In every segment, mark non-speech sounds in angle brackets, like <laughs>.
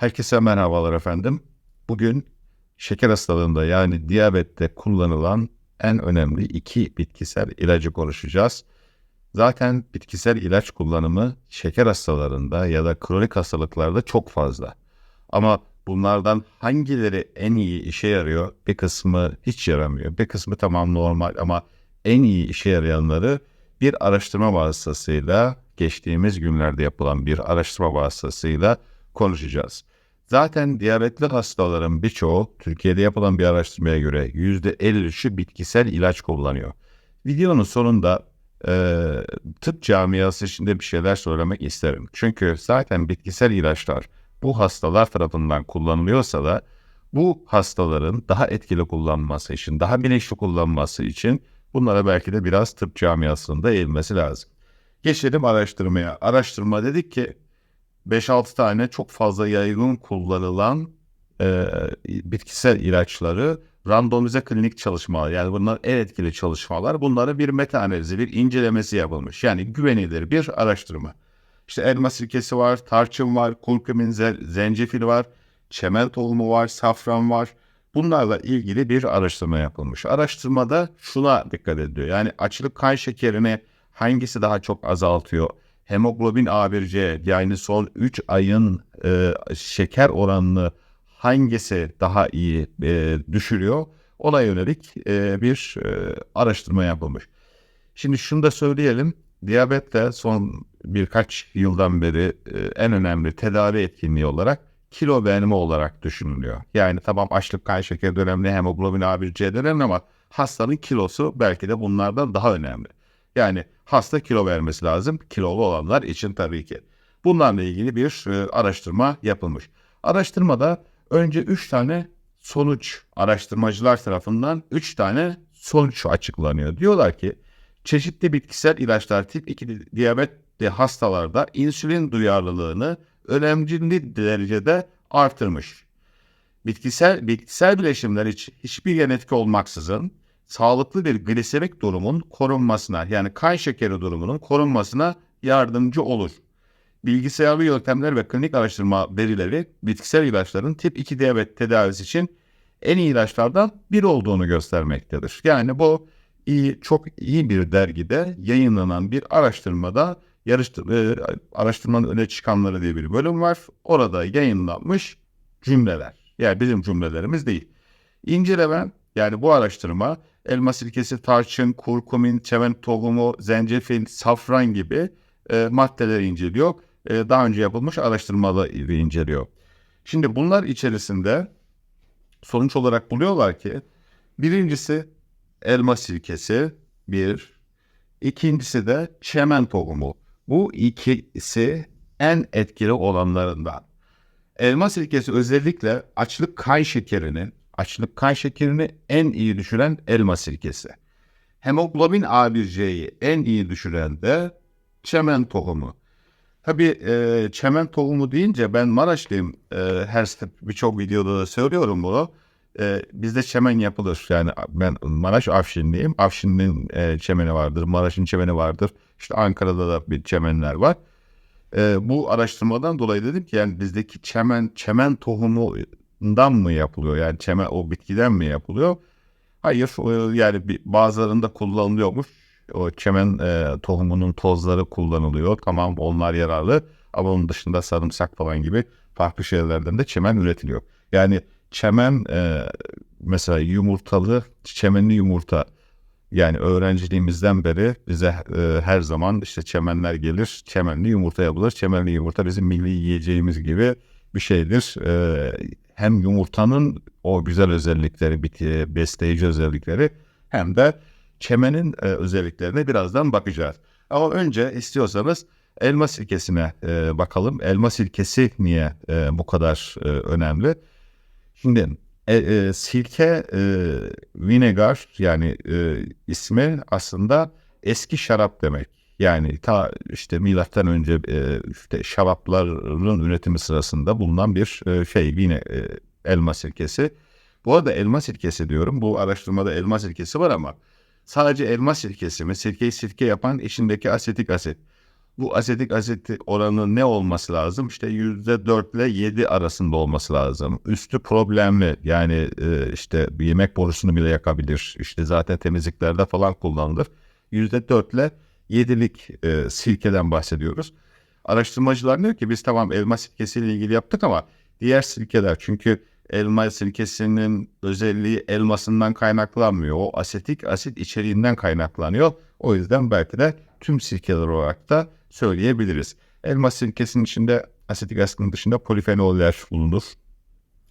Herkese merhabalar efendim. Bugün şeker hastalığında yani diyabette kullanılan en önemli iki bitkisel ilacı konuşacağız. Zaten bitkisel ilaç kullanımı şeker hastalarında ya da kronik hastalıklarda çok fazla. Ama bunlardan hangileri en iyi işe yarıyor? Bir kısmı hiç yaramıyor. Bir kısmı tamam normal ama en iyi işe yarayanları bir araştırma vasıtasıyla geçtiğimiz günlerde yapılan bir araştırma vasıtasıyla konuşacağız. Zaten diyabetli hastaların birçoğu Türkiye'de yapılan bir araştırmaya göre %53'ü bitkisel ilaç kullanıyor. Videonun sonunda e, tıp camiası içinde bir şeyler söylemek isterim. Çünkü zaten bitkisel ilaçlar bu hastalar tarafından kullanılıyorsa da bu hastaların daha etkili kullanması için, daha bilinçli kullanması için bunlara belki de biraz tıp camiasında eğilmesi lazım. Geçelim araştırmaya. Araştırma dedik ki 5-6 tane çok fazla yaygın kullanılan e, bitkisel ilaçları randomize klinik çalışmalar yani bunlar en etkili çalışmalar bunları bir meta analizi bir incelemesi yapılmış. Yani güvenilir bir araştırma. İşte elma sirkesi var, tarçın var, kurkumin, zencefil var, çemel tohumu var, safran var. Bunlarla ilgili bir araştırma yapılmış. Araştırmada şuna dikkat ediyor. Yani açlık kan şekerini hangisi daha çok azaltıyor? Hemoglobin A1C yani son 3 ayın e, şeker oranını hangisi daha iyi e, düşürüyor? Ona yönelik e, bir e, araştırma yapılmış. Şimdi şunu da söyleyelim. Diyabet de son birkaç yıldan beri e, en önemli tedavi etkinliği olarak kilo verme olarak düşünülüyor. Yani tamam açlık kan şekeri önemli, hemoglobin A1C önemli ama hastanın kilosu belki de bunlardan daha önemli. Yani hasta kilo vermesi lazım. Kilolu olanlar için tabii ki. Bunlarla ilgili bir e, araştırma yapılmış. Araştırmada önce 3 tane sonuç araştırmacılar tarafından 3 tane sonuç açıklanıyor. Diyorlar ki çeşitli bitkisel ilaçlar tip 2 diyabetli hastalarda insülin duyarlılığını önemli derecede artırmış. Bitkisel bitkisel bileşimler hiç, hiçbir yan etki olmaksızın sağlıklı bir glisemik durumun korunmasına yani kan şekeri durumunun korunmasına yardımcı olur. Bilgisayarlı yöntemler ve klinik araştırma verileri bitkisel ilaçların tip 2 diyabet tedavisi için en iyi ilaçlardan biri olduğunu göstermektedir. Yani bu iyi, çok iyi bir dergide yayınlanan bir araştırmada yarıştır, e, araştırmanın öne çıkanları diye bir bölüm var. Orada yayınlanmış cümleler. Yani bizim cümlelerimiz değil. İnceleme yani bu araştırma elma sirkesi, tarçın, kurkumin, çemen tohumu, zencefil, safran gibi e, maddeleri inceliyor. E, daha önce yapılmış araştırmaları inceliyor. Şimdi bunlar içerisinde sonuç olarak buluyorlar ki birincisi elma sirkesi bir, ikincisi de çemen tohumu. Bu ikisi en etkili olanlarından. Elma sirkesi özellikle açlık kan şekerini açlık kan şekerini en iyi düşüren elma sirkesi. Hemoglobin A1C'yi en iyi düşüren de çemen tohumu. Tabii e, çemen tohumu deyince ben Maraşlıyım. E, her birçok videoda da söylüyorum bunu. E, bizde çemen yapılır. Yani ben Maraş Afşinliyim. Afşin'in e, çemeni vardır. Maraş'ın çemeni vardır. İşte Ankara'da da bir çemenler var. E, bu araştırmadan dolayı dedim ki yani bizdeki çemen çemen tohumu dan mı yapılıyor? Yani çeme o bitkiden mi yapılıyor? Hayır yani bazılarında kullanılıyormuş. O çemen e, tohumunun tozları kullanılıyor. Tamam onlar yararlı ama onun dışında sarımsak falan gibi farklı şeylerden de çemen üretiliyor. Yani çemen e, mesela yumurtalı çemenli yumurta yani öğrenciliğimizden beri bize e, her zaman işte çemenler gelir, çemenli yumurta yapılır. Çemenli yumurta bizim milli yiyeceğimiz gibi bir şeydir. E, hem yumurtanın o güzel özellikleri, biti, besleyici özellikleri hem de çemenin e, özelliklerine birazdan bakacağız. Ama önce istiyorsanız elma sirkesine e, bakalım. Elma sirkesi niye e, bu kadar e, önemli? Şimdi e, e, sirke e, vinegar yani e, ismi aslında eski şarap demek. Yani ta işte milattan önce e, işte şarapların üretimi sırasında bulunan bir e, şey yine e, elma sirkesi. Bu arada elma sirkesi diyorum. Bu araştırmada elma sirkesi var ama sadece elma sirkesi mi? Sirkeyi sirke yapan içindeki asetik asit. Bu asetik asit oranı ne olması lazım? İşte %4 ile 7 arasında olması lazım. Üstü problemli yani e, işte yemek borusunu bile yakabilir. İşte zaten temizliklerde falan kullanılır. %4 ile 7'lik e, sirkeden bahsediyoruz. Araştırmacılar diyor ki biz tamam elma sirkesiyle ilgili yaptık ama diğer sirkeler çünkü elma sirkesinin özelliği elmasından kaynaklanmıyor. O asetik asit içeriğinden kaynaklanıyor. O yüzden belki de tüm sirkeler olarak da söyleyebiliriz. Elma sirkesinin içinde asetik asitin dışında polifenoller bulunur.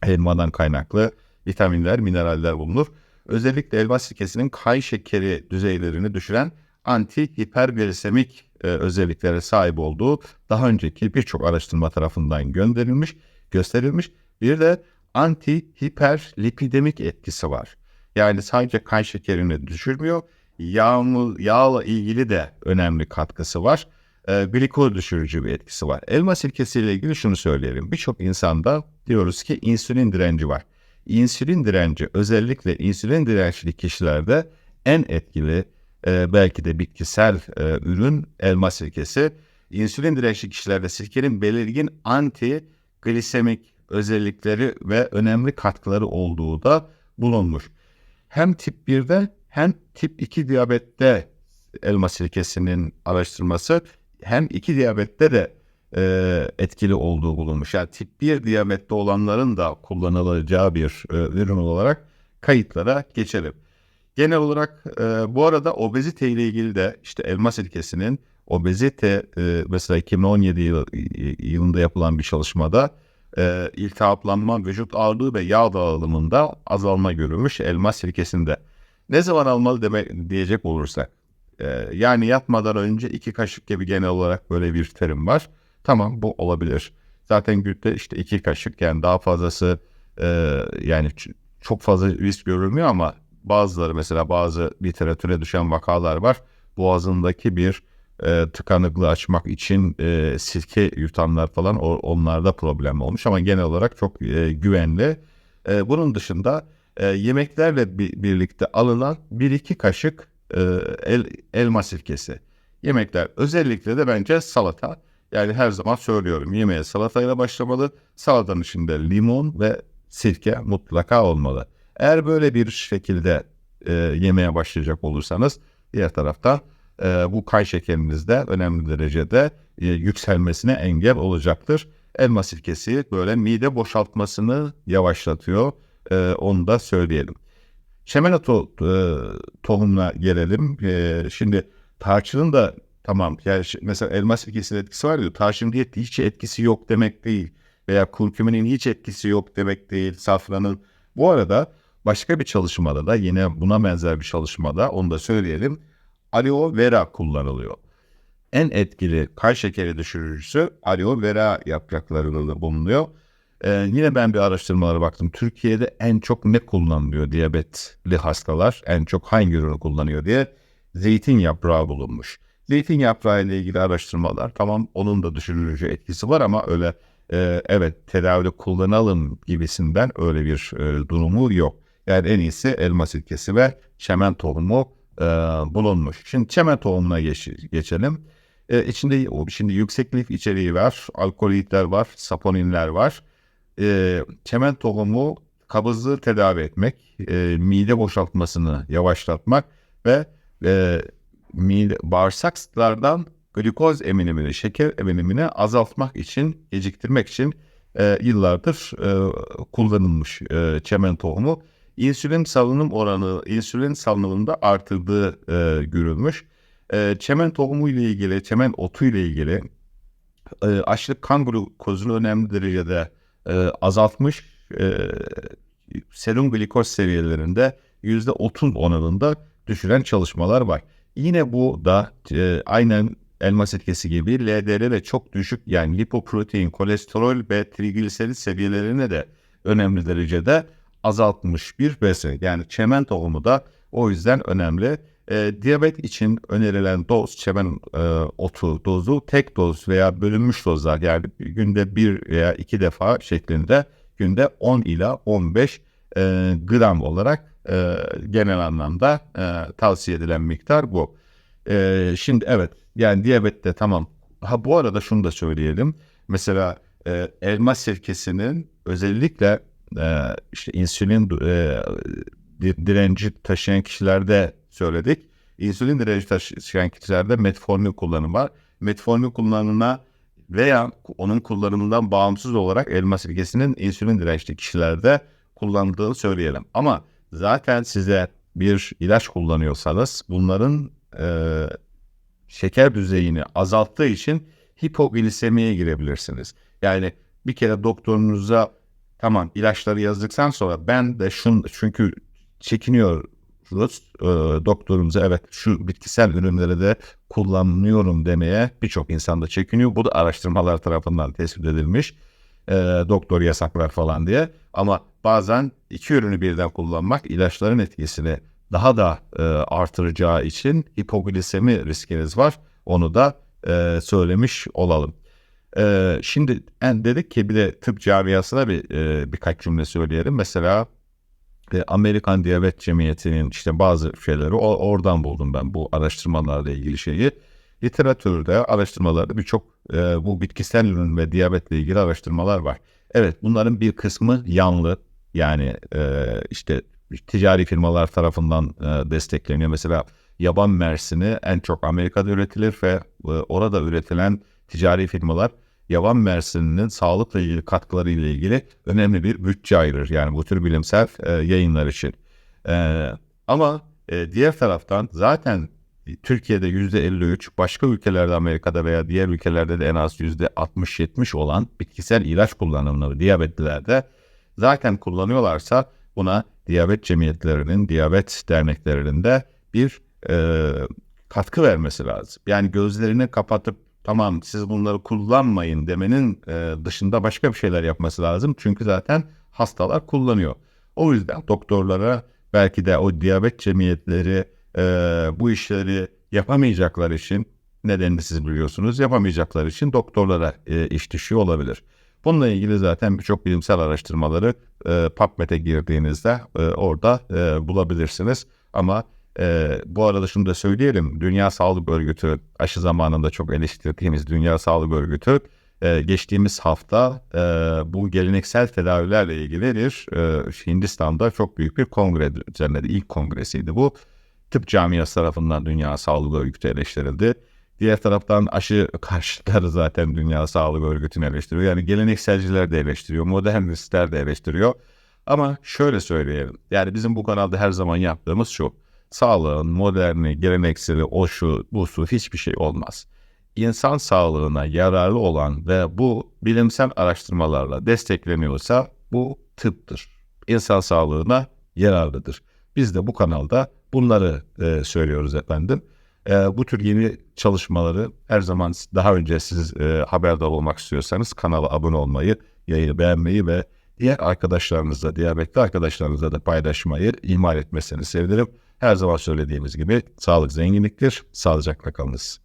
Elmadan kaynaklı vitaminler, mineraller bulunur. Özellikle elma sirkesinin kay şekeri düzeylerini düşüren anti hiperglisemik e, özelliklere sahip olduğu daha önceki birçok araştırma tarafından gönderilmiş, gösterilmiş. Bir de anti hiperlipidemik etkisi var. Yani sadece kan şekerini düşürmüyor, yağmur, yağla ilgili de önemli katkısı var. E, glikoz düşürücü bir etkisi var. Elma sirkesiyle ilgili şunu söyleyelim. Birçok insanda diyoruz ki insülin direnci var. İnsülin direnci özellikle insülin dirençli kişilerde en etkili e, belki de bitkisel e, ürün elma sirkesi. İnsülin dirençli kişilerde sirkenin belirgin anti glisemik özellikleri ve önemli katkıları olduğu da bulunmuş. Hem tip 1'de hem tip 2 diyabette elma sirkesinin araştırması hem 2 diyabette de e, etkili olduğu bulunmuş. Yani tip 1 diyabette olanların da kullanılacağı bir e, ürün olarak kayıtlara geçelim. Genel olarak e, bu arada obezite ile ilgili de işte elma sirkesinin obezite e, mesela 2017 yıl, yılında yapılan bir çalışmada e, iltihaplanma, vücut ağırlığı ve yağ dağılımında azalma görülmüş elma sirkesinde. Ne zaman almalı demek diyecek olursak. E, yani yatmadan önce iki kaşık gibi genel olarak böyle bir terim var. Tamam bu olabilir. Zaten günde işte iki kaşık yani daha fazlası e, yani çok fazla risk görülmüyor ama bazıları mesela bazı literatüre düşen vakalar var. Boğazındaki bir e, tıkanıklığı açmak için e, sirke yutanlar falan o, onlarda problem olmuş ama genel olarak çok e, güvenli. E, bunun dışında e, yemeklerle bi- birlikte alınan 1-2 kaşık e, el, elma sirkesi. Yemekler özellikle de bence salata. Yani her zaman söylüyorum yemeğe salatayla başlamalı. Salatanın içinde limon ve sirke mutlaka olmalı. Eğer böyle bir şekilde e, yemeye başlayacak olursanız diğer tarafta e, bu kay şekerinizde önemli derecede e, yükselmesine engel olacaktır. Elma sirkesi böyle mide boşaltmasını yavaşlatıyor. E, onu da söyleyelim. Şemena to, e, tohumuna gelelim. E, şimdi tarçının da tamam yani mesela elma sirkesinin etkisi var diyor. Tarçın diye hiç etkisi yok demek değil. Veya kurkumenin hiç etkisi yok demek değil. Safranın. Bu arada başka bir çalışmada da yine buna benzer bir çalışmada onu da söyleyelim. Aloe vera kullanılıyor. En etkili kan şekeri düşürücüsü aloe vera yapraklarında bulunuyor. Ee, yine ben bir araştırmalara baktım. Türkiye'de en çok ne kullanılıyor diyabetli hastalar? En çok hangi ürünü kullanıyor diye zeytin yaprağı bulunmuş. Zeytin yaprağı ile ilgili araştırmalar tamam onun da düşürücü etkisi var ama öyle e, evet tedavide kullanalım gibisinden öyle bir e, durumu yok. Yani en iyisi elma sirkesi ve çemen tohumu e, bulunmuş. Şimdi çemen tohumuna geç, geçelim. E, içinde şimdi yüksek lif içeriği var, alkolitler var, saponinler var. E, çemen tohumu kabızlığı tedavi etmek, e, mide boşaltmasını yavaşlatmak ve e, mide, bağırsaklardan glikoz eminimini, şeker eminimini azaltmak için, geciktirmek için e, yıllardır e, kullanılmış e, çemen tohumu insülin salınım oranı, insülin salınımında artırdığı e, görülmüş. E, çemen tohumu ile ilgili, çemen otu ile ilgili e, açlık kan glukozunu önemli derecede e, azaltmış. E, serum glikoz seviyelerinde %30 oranında düşüren çalışmalar var. Yine bu da e, aynen elma sirkesi gibi LDL ve çok düşük yani lipoprotein, kolesterol ve trigliserit seviyelerine de önemli derecede azaltmış bir besin. Yani çemen tohumu da o yüzden önemli. E, diyabet için önerilen doz çemen e, otu dozu tek doz veya bölünmüş dozlar yani günde bir veya iki defa şeklinde günde 10 ila 15 e, gram olarak e, genel anlamda e, tavsiye edilen miktar bu. E, şimdi evet yani diyabette tamam ha bu arada şunu da söyleyelim. Mesela e, elma sirkesinin özellikle e, işte insülin e, di- direnci taşıyan kişilerde söyledik. İnsülin direnci taşıyan kişilerde metformin kullanımı var. Metformin kullanımına veya onun kullanımından bağımsız olarak elma sirkesinin insülin dirençli kişilerde kullanıldığını söyleyelim. Ama zaten size bir ilaç kullanıyorsanız bunların e, şeker düzeyini azalttığı için hipoglisemiye girebilirsiniz. Yani bir kere doktorunuza tamam ilaçları yazdıktan sonra ben de şun çünkü çekiniyoruz e, doktorumuza evet şu bitkisel ürünleri de kullanmıyorum demeye birçok insan da çekiniyor. Bu da araştırmalar tarafından tespit edilmiş. E, doktor yasaklar falan diye. Ama bazen iki ürünü birden kullanmak ilaçların etkisini daha da e, artıracağı için hipoglisemi riskiniz var. Onu da e, söylemiş olalım. E, şimdi en dedik ki bir de tıp camiasına bir e, birkaç cümle söyleyelim. Mesela e, Amerikan Diyabet Cemiyeti'nin işte bazı şeyleri o, oradan buldum ben bu araştırmalarla ilgili şeyi. Literatürde, araştırmalarda birçok e, bu bitkisel ürün ve diyabetle ilgili araştırmalar var. Evet bunların bir kısmı yanlı yani e, işte ticari firmalar tarafından e, destekleniyor. Mesela yaban mersini en çok Amerika'da üretilir ve e, orada üretilen ticari firmalar yaban mersininin sağlıkla ilgili katkıları ile ilgili önemli bir bütçe ayırır. Yani bu tür bilimsel e, yayınlar için. E, ama e, diğer taraftan zaten Türkiye'de %53, başka ülkelerde Amerika'da veya diğer ülkelerde de en az %60-70 olan bitkisel ilaç kullanımları diyabetlilerde zaten kullanıyorlarsa buna diyabet cemiyetlerinin, diyabet derneklerinin de bir e, katkı vermesi lazım. Yani gözlerini kapatıp tamam siz bunları kullanmayın demenin e, dışında başka bir şeyler yapması lazım. Çünkü zaten hastalar kullanıyor. O yüzden doktorlara belki de o diyabet cemiyetleri e, bu işleri yapamayacaklar için nedenini siz biliyorsunuz yapamayacaklar için doktorlara e, iş düşüyor olabilir. Bununla ilgili zaten birçok bilimsel araştırmaları e, PubMed'e girdiğinizde e, orada e, bulabilirsiniz. Ama e, bu arada şunu da söyleyelim. Dünya Sağlık Örgütü aşı zamanında çok eleştirdiğimiz Dünya Sağlık Örgütü e, geçtiğimiz hafta e, bu geleneksel tedavilerle ilgili bir e, Hindistan'da çok büyük bir kongre düzenledi. İlk kongresiydi bu. Tıp camiası tarafından Dünya Sağlık Örgütü eleştirildi. Diğer taraftan aşı <laughs> karşıtları zaten Dünya Sağlık Örgütü'nü eleştiriyor. Yani gelenekselciler de eleştiriyor, modernistler de eleştiriyor. Ama şöyle söyleyelim. Yani bizim bu kanalda her zaman yaptığımız şu. Sağlığın moderni, gelenekseli, o şu, bu su hiçbir şey olmaz. İnsan sağlığına yararlı olan ve bu bilimsel araştırmalarla destekleniyorsa bu tıptır. İnsan sağlığına yararlıdır. Biz de bu kanalda bunları e, söylüyoruz efendim. E, bu tür yeni çalışmaları her zaman daha önce siz e, haberdar olmak istiyorsanız kanala abone olmayı, yayını beğenmeyi ve diğer arkadaşlarınızla, diyabetli arkadaşlarınızla da paylaşmayı ihmal etmesini sevinirim. Her zaman söylediğimiz gibi sağlık zenginliktir. Sağlıcakla kalınız.